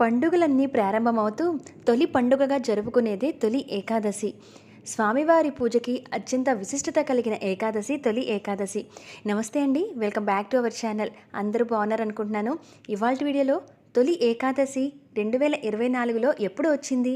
పండుగలన్నీ ప్రారంభమవుతూ తొలి పండుగగా జరుపుకునేదే తొలి ఏకాదశి. స్వామివారి పూజకి అత్యంత విశిష్టత కలిగిన ఏకాదశి తొలి ఏకాదశి. నమస్తే అండి welcome back to our channel. అందరూ బాగున్నారు అనుకుంటున్నాను ఇవాళ వీడియోలో తొలి ఏకాదశి రెండు వేల ఇరవై నాలుగులో ఎప్పుడు వచ్చింది?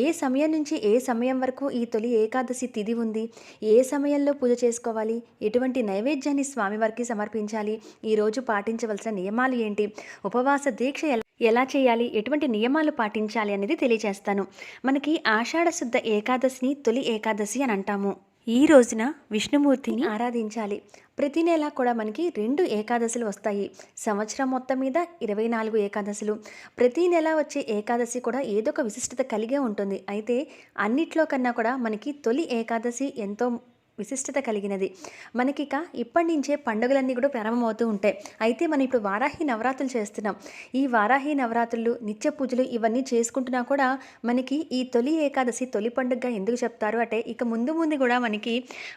ఏ సమయం నుంచి ఏ సమయం వరకు ఈ తొలి ఏకాదశి తిథి ఉంది? ఏ సమయంలో పూజ చేసుకోవాలి? ఎటువంటి నైవేద్యాన్ని స్వామివారికి సమర్పించాలి? ఈరోజు పాటించవలసిన నియమాలు ఏంటి? ఉపవాస దీక్ష ఎలా ఎలా చేయాలి? ఎటువంటి నియమాలు పాటించాలి అనేది తెలియజేస్తాను. మనకి ఆషాఢ శుద్ధ ఏకాదశిని తొలి ఏకాదశి అని అంటాము. ఈ రోజున విష్ణుమూర్తిని ఆరాధించాలి. ప్రతి నెల కూడా మనకి రెండు ఏకాదశులు వస్తాయి. సంవత్సరం మొత్తం మీద ఇరవై నాలుగు ఏకాదశులు. ప్రతి నెల వచ్చే ఏకాదశి కూడా ఏదో ఒక విశిష్టత కలిగే ఉంటుంది. అయితే అన్నిట్లో కన్నా కూడా మనకి తొలి ఏకాదశి ఎంతో విశిష్టత కలిగినది. మనకిక ఇప్పటి నుంచే పండుగలన్నీ కూడా ప్రారంభమవుతూ ఉంటాయి. అయితే మనం ఇప్పుడు వారాహి నవరాత్రులు చేస్తున్నాం. ఈ వారాహి నవరాత్రులు నిత్య పూజలు ఇవన్నీ చేసుకుంటున్నా కూడా మనకి ఈ తొలి ఏకాదశి తొలి పండుగగా ఎందుకు చెప్తారు అంటే ఇక ముందు ముందు కూడా మనకి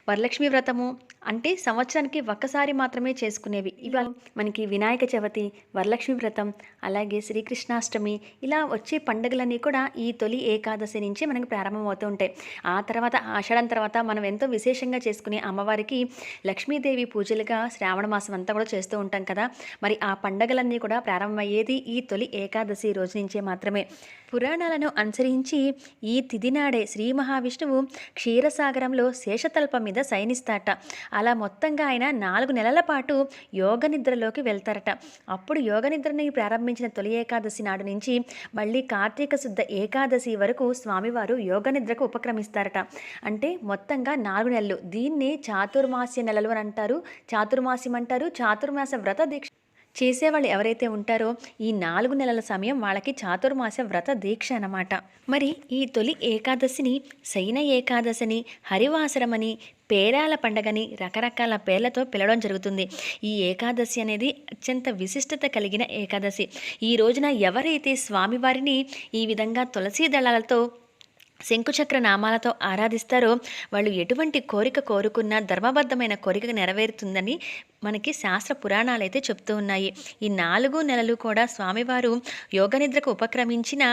వరలక్ష్మి వ్రతము అంటే సంవత్సరానికి ఒక్కసారి మాత్రమే చేసుకునేవి. ఇవాళ మనకి వినాయక చవితి వరలక్ష్మి వ్రతం అలాగే శ్రీకృష్ణాష్టమి ఇలా వచ్చే పండుగలన్నీ కూడా ఈ తొలి ఏకాదశి నుంచి మనకు ప్రారంభమవుతూ ఉంటాయి. ఆ తర్వాత ఆషాఢం తర్వాత మనం ఎంతో విశేషంగా చేసుకునే అమ్మవారికి లక్ష్మీదేవి పూజలుగా శ్రావణ మాసం అంతా కూడా చేస్తూ ఉంటాం కదా. మరి ఆ పండగలన్నీ కూడా ప్రారంభమయ్యేది ఈ తొలి ఏకాదశి రోజు నుంచే మాత్రమే. పురాణాలను అనుసరించి ఈ తిదినాడే శ్రీ మహావిష్ణువు క్షీరసాగరంలో శేషతల్పం మీద శయనిస్తాట. అలా మొత్తంగా ఆయన నాలుగు నెలల పాటు యోగ నిద్రలోకి వెళ్తారట. అప్పుడు యోగ నిద్రని ప్రారంభించిన తొలి ఏకాదశి నాడు నుంచి మళ్ళీ కార్తీక శుద్ధ ఏకాదశి వరకు స్వామివారు యోగ నిద్రకు ఉపక్రమిస్తారట. అంటే మొత్తంగా నాలుగు నెలలు. దీన్ని చాతుర్మాస్య నెలలు అని అంటారు. చాతుర్మాస్యం అంటారు. చాతుర్మాస వ్రత దీక్ష చేసేవాళ్ళు ఎవరైతే ఉంటారో ఈ నాలుగు నెలల సమయం వాళ్ళకి చాతుర్మాస వ్రత దీక్ష అన్నమాట. మరి ఈ తొలి ఏకాదశిని శయన ఏకాదశిని హరివాసరమని పేరాల పండగని రకరకాల పేర్లతో పిలవడం జరుగుతుంది. ఈ ఏకాదశి అనేది అత్యంత విశిష్టత కలిగిన ఏకాదశి. ఈ రోజున ఎవరైతే స్వామివారిని ఈ విధంగా తులసీ దళాలతో శంకుచక్ర నామాలతో ఆరాధిస్తారో వాళ్ళు ఎటువంటి కోరిక కోరుకున్నా ధర్మబద్ధమైన కోరిక నెరవేరుతుందని మనకి శాస్త్ర పురాణాలు అయితే చెప్తూ ఉన్నాయి. ఈ నాలుగు నెలలు కూడా స్వామివారు యోగనిద్రకు ఉపక్రమించిన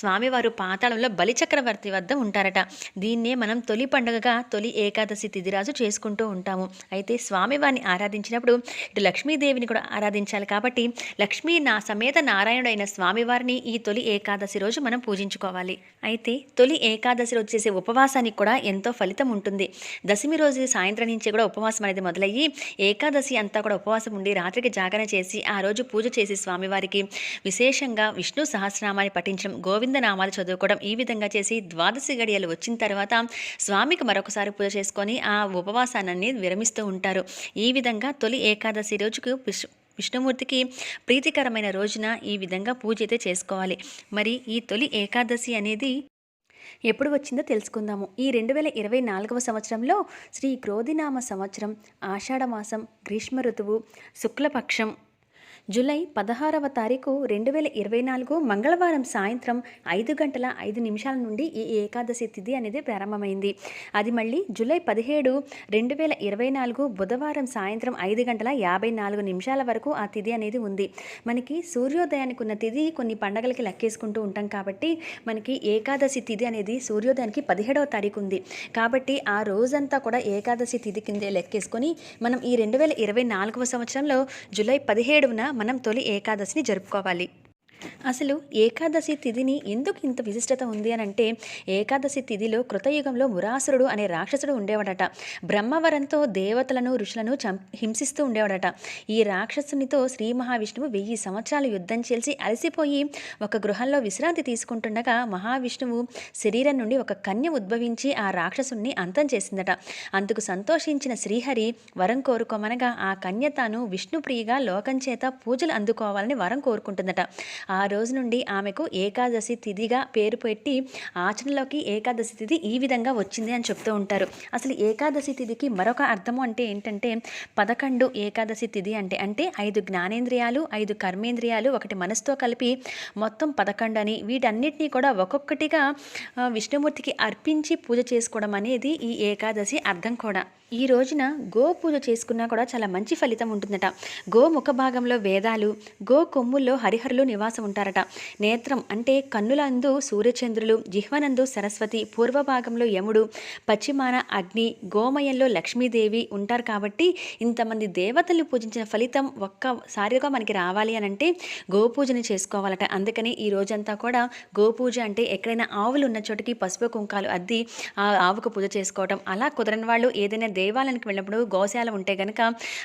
స్వామివారు పాతాళంలో బలిచక్రవర్తి వద్ద ఉంటారట. దీన్నే మనం తొలి పండుగగా తొలి ఏకాదశి తిథిరాజు చేసుకుంటూ ఉంటాము. అయితే స్వామివారిని ఆరాధించినప్పుడు ఇటు లక్ష్మీదేవిని కూడా ఆరాధించాలి కాబట్టి లక్ష్మీ నా సమేత నారాయణుడైన స్వామివారిని ఈ తొలి ఏకాదశి రోజు మనం పూజించుకోవాలి. అయితే తొలి ఏకాదశి రోజు చేసే ఉపవాసానికి కూడా ఎంతో ఫలితం ఉంటుంది. దశమి రోజు సాయంత్రం నుంచి కూడా ఉపవాసం అనేది మొదలయ్యి ఏకాదశి అంతా కూడా ఉపవాసం ఉండి రాత్రికి జాగరణ చేసి ఆ రోజు పూజ చేసి స్వామివారికి విశేషంగా విష్ణు సహస్రనామాన్ని పఠించడం గోవింద నామాలు చదువుకోవడం ఈ విధంగా చేసి ద్వాదశి గడియలు వచ్చిన తర్వాత స్వామికి మరొకసారి పూజ చేసుకొని ఆ ఉపవాసాన్ని విరమిస్తూ ఉంటారు. ఈ విధంగా తొలి ఏకాదశి రోజుకు విష్ణుమూర్తికి ప్రీతికరమైన రోజున ఈ విధంగా పూజ అయితే చేసుకోవాలి. మరి ఈ తొలి ఏకాదశి అనేది ఎప్పుడు వచ్చిందో తెలుసుకుందాము. ఈ రెండు వేల ఇరవై నాలుగవ సంవత్సరంలో శ్రీ క్రోధినామ సంవత్సరం ఆషాఢమాసం గ్రీష్మ ఋతువు శుక్లపక్షం జూలై పదహారవ తారీఖు రెండు వేల ఇరవై నాలుగు మంగళవారం సాయంత్రం ఐదు గంటల ఐదు నిమిషాల నుండి ఈ ఏకాదశి తిథి అనేది ప్రారంభమైంది. అది మళ్ళీ జూలై పదిహేడు రెండు వేల ఇరవై నాలుగు బుధవారం సాయంత్రం ఐదు గంటల యాభై నాలుగు నిమిషాల వరకు ఆ తిథి అనేది ఉంది. మనకి సూర్యోదయానికి ఉన్న తిథి కొన్ని పండగలకి లెక్కేసుకుంటూ ఉంటాం కాబట్టి మనకి ఏకాదశి తిథి అనేది సూర్యోదయానికి పదిహేడవ తారీఖు ఉంది. కాబట్టి ఆ రోజంతా కూడా ఏకాదశి తిథి కిందే లెక్కేసుకొని మనం ఈ రెండు వేల ఇరవై నాలుగవ సంవత్సరంలో జూలై పదిహేడున మనం తొలి ఏకాదశిని జరుపుకోవాలి. అసలు ఏకాదశి తిథిని ఎందుకు ఇంత విశిష్టత ఉంది అని అంటే ఏకాదశి తిథిలో కృతయుగంలో మురాసురుడు అనే రాక్షసుడు ఉండేవాడట. బ్రహ్మవరంతో దేవతలను ఋషులను చం హింసిస్తూ ఉండేవాడట. ఈ రాక్షసునితో శ్రీ మహావిష్ణువు వెయ్యి సంవత్సరాలు యుద్ధం చేసి అలసిపోయి ఒక గృహంలో విశ్రాంతి తీసుకుంటుండగా మహావిష్ణువు శరీరం నుండి ఒక కన్య ఉద్భవించి ఆ రాక్షసుని అంతం చేసిందట. అందుకు సంతోషించిన శ్రీహరి వరం కోరుకోమనగా ఆ కన్య తాను విష్ణుప్రియగా లోకం చేత పూజలు అందుకోవాలని వరం కోరుకుంటుందట. ఆ రోజు నుండి ఆమెకు ఏకాదశి తిథిగా పేరు పెట్టి ఆచరణలోకి ఏకాదశి తిథి ఈ విధంగా వచ్చింది అని చెప్తూ ఉంటారు. అసలు ఏకాదశి తిథికి మరొక అర్థము అంటే ఏంటంటే పదకొండు ఏకాదశి తిథి అంటే అంటే ఐదు జ్ఞానేంద్రియాలు ఐదు కర్మేంద్రియాలు ఒకటి మనసుతో కలిపి మొత్తం పదకొండు అని వీటన్నిటినీ కూడా ఒక్కొక్కటిగా విష్ణుమూర్తికి అర్పించి పూజ చేసుకోవడం అనేది ఈ ఏకాదశి అర్థం కూడా. ఈ రోజున గో పూజ చేసుకున్నా కూడా చాలా మంచి ఫలితం ఉంటుందట. గో ముఖ భాగంలో వేదాలు గో కొమ్ముల్లో హరిహరులు నివాసం ఉంటారట. నేత్రం అంటే కన్నులందు సూర్యచంద్రులు జిహ్వనందు సరస్వతి పూర్వ భాగంలో యముడు పశ్చిమాన అగ్ని గోమయంలో లక్ష్మీదేవి ఉంటారు కాబట్టి ఇంతమంది దేవతలు పూజించిన ఫలితం ఒక్కసారిగా మనకి రావాలి అని అంటే గోపూజని చేసుకోవాలట. అందుకని ఈ రోజంతా కూడా గోపూజ అంటే ఎక్కడైనా ఆవులు ఉన్న చోటికి పసుపు కుంకాలు అద్ది ఆ ఆవుకు పూజ చేసుకోవటం. అలా కుదరని వాళ్ళు ఏదైనా దేవాలయానికి వెళ్ళినప్పుడు గోశాల ఉంటే కనుక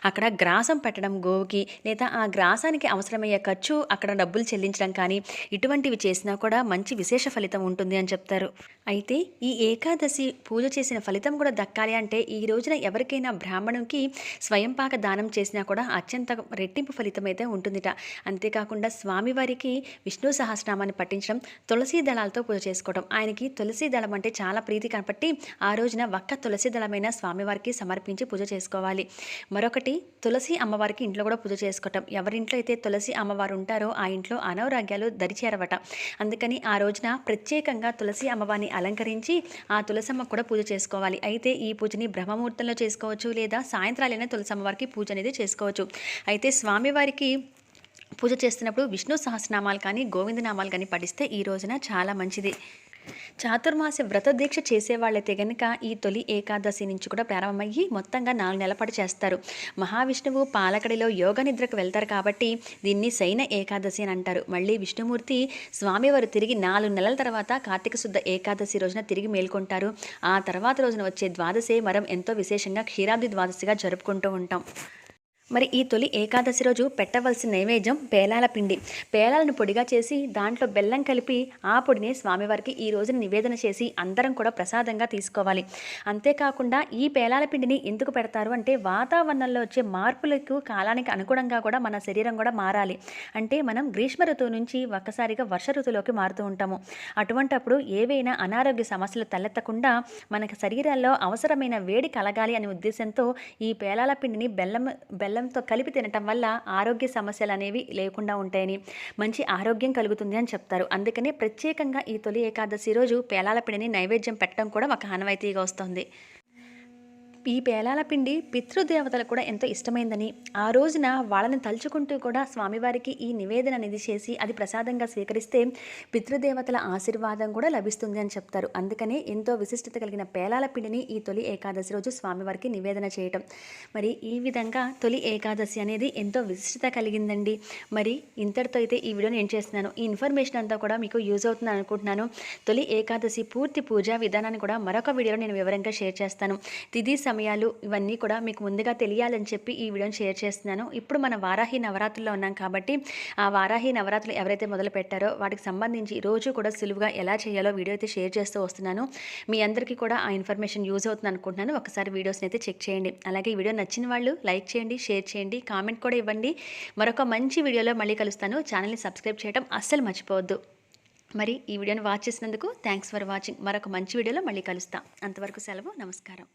అక్కడ గ్రాసం పెట్టడం గోవుకి లేదా ఆ గ్రాసానికి అవసరమయ్యే ఖర్చు అక్కడ డబ్బులు చెల్లించడం కానీ ఇటువంటివి చేసినా కూడా మంచి విశేష ఫలితం ఉంటుంది అని చెప్తారు. అయితే ఈ ఏకాదశి పూజ చేసిన ఫలితం కూడా దక్కాలి అంటే ఈ రోజున ఎవరికైనా బ్రాహ్మణునికి స్వయంపాక దానం చేసినా కూడా అత్యంత రెట్టింపు ఫలితం అయితే ఉంటుందిట. అంతేకాకుండా స్వామివారికి విష్ణు సహస్రనామాన్ని పఠించడం తులసి దళాలతో పూజ చేసుకోవడం. ఆయనకి తులసి దళం అంటే చాలా ప్రీతి కాబట్టి ఆ రోజున ఒక్క తులసి దళమైన స్వామివారికి సమర్పించి పూజ చేసుకోవాలి. మరొకటి తులసి అమ్మవారికి ఇంట్లో కూడా పూజ చేసుకోవటం. ఎవరింట్లో అయితే తులసి అమ్మవారు ఉంటారో ఆ ఇంట్లో అనారోగ్యాలు దరిచేరవట. అందుకని ఆ రోజున ప్రత్యేకంగా తులసి అమ్మవారిని అలంకరించి ఆ తులసమ్మ కూడా పూజ చేసుకోవాలి. అయితే ఈ పూజని బ్రహ్మముహూర్తంలో చేసుకోవచ్చు లేదా సాయంత్రాలైనా తులసి అమ్మవారికి పూజ అనేది చేసుకోవచ్చు. అయితే స్వామివారికి పూజ చేస్తున్నప్పుడు విష్ణు సహస్రనామాలు కానీ గోవిందనామాలు కానీ పఠిస్తే ఈ రోజున చాలా మంచిది. చాతుర్మాస వ్రత దీక్ష చేసేవాళ్ళైతే గనుక ఈ తొలి ఏకాదశి నుంచి కూడా ప్రారంభమయ్యి మొత్తంగా నాలుగు నెలల పాటు చేస్తారు. మహావిష్ణువు పాలకడిలో యోగ నిద్రకు వెళ్తారు కాబట్టి దీన్ని శైన ఏకాదశి అని అంటారు. మళ్ళీ విష్ణుమూర్తి స్వామివారు తిరిగి నాలుగు నెలల తర్వాత కార్తీక శుద్ధ ఏకాదశి రోజున తిరిగి మేల్కొంటారు. ఆ తర్వాత రోజున వచ్చే ద్వాదశే మరం ఎంతో విశేషంగా క్షీరాబ్ది ద్వాదశిగా జరుపుకుంటూ ఉంటాం. మరి ఈ తొలి ఏకాదశి రోజు పెట్టవలసిన నైవేద్యం పేలాల పిండి. పేలాలను పొడిగా చేసి దాంట్లో బెల్లం కలిపి ఆ పొడిని స్వామివారికి ఈ రోజున నివేదన చేసి అందరం కూడా ప్రసాదంగా తీసుకోవాలి. అంతేకాకుండా ఈ పేలాల పిండిని ఎందుకు పెడతారు అంటే వాతావరణంలో వచ్చే మార్పులకు కాలానికి అనుగుణంగా కూడా మన శరీరం కూడా మారాలి. అంటే మనం గ్రీష్మ ఋతువు నుంచి ఒక్కసారిగా వర్ష ఋతువులోకి మారుతూ ఉంటాము. అటువంటప్పుడు ఏవైనా అనారోగ్య సమస్యలు తలెత్తకుండా మనకు శరీరాల్లో అవసరమైన వేడి కలగాలి అనే ఉద్దేశంతో ఈ పేలాల పిండిని బెల్లం బెల్లం బెల్లంతో కలిపి తినటం వల్ల ఆరోగ్య సమస్యలు అనేవి లేకుండా ఉంటాయని మంచి ఆరోగ్యం కలుగుతుంది అని చెప్తారు. అందుకనే ప్రత్యేకంగా ఈ తొలి ఏకాదశి రోజు పేలాల పిండిని నైవేద్యం పెట్టడం కూడా ఒక ఆనవాయితీగా వస్తుంది. ఈ పేలాల పిండి పితృదేవతలు కూడా ఎంతో ఇష్టమైందని. ఆ రోజున వాళ్ళని తలుచుకుంటూ కూడా స్వామివారికి ఈ నివేదన అనేది చేసి అది ప్రసాదంగా స్వీకరిస్తే పితృదేవతల ఆశీర్వాదం కూడా లభిస్తుంది అని చెప్తారు. అందుకనే ఎంతో విశిష్టత కలిగిన పేలాల పిండిని ఈ తొలి ఏకాదశి రోజు స్వామివారికి నివేదన చేయటం. మరి ఈ విధంగా తొలి ఏకాదశి అనేది ఎంతో విశిష్టత కలిగిందండి. మరి ఇంతటితో అయితే ఈ వీడియో నేను చేస్తున్నాను. ఈ ఇన్ఫర్మేషన్ అంతా కూడా మీకు యూజ్ అవుతుంది అనుకుంటున్నాను. తొలి ఏకాదశి పూర్తి పూజా విధానాన్ని కూడా మరొక వీడియోలో నేను వివరంగా షేర్ చేస్తాను. తిది సమయాలు ఇవన్నీ కూడా మీకు ముందుగా తెలియాలని చెప్పి ఈ వీడియోని షేర్ చేస్తున్నాను. ఇప్పుడు మన వారాహి నవరాత్రుల్లో ఉన్నాం కాబట్టి ఆ వారాహి నవరాత్రులు ఎవరైతే మొదలు పెట్టారో వాటికి సంబంధించి రోజు కూడా సులువుగా ఎలా చేయాలో వీడియో అయితే షేర్ చేస్తూ వస్తున్నాను. మీ అందరికీ కూడా ఆ ఇన్ఫర్మేషన్ యూజ్ అవుతుంది అనుకుంటున్నాను. ఒకసారి వీడియోస్ని అయితే చెక్ చేయండి. అలాగే ఈ వీడియో నచ్చిన వాళ్ళు లైక్ చేయండి షేర్ చేయండి కామెంట్ కూడా ఇవ్వండి. మరొక మంచి వీడియోలో మళ్ళీ కలుస్తాను. ఛానల్ని సబ్స్క్రైబ్ చేయడం అస్సలు మర్చిపోవద్దు. మరి ఈ వీడియోని వాచ్ చేసినందుకు థ్యాంక్స్ ఫర్ వాచింగ్. మరొక మంచి వీడియోలో మళ్ళీ కలుస్తాం. అంతవరకు సెలవు నమస్కారం.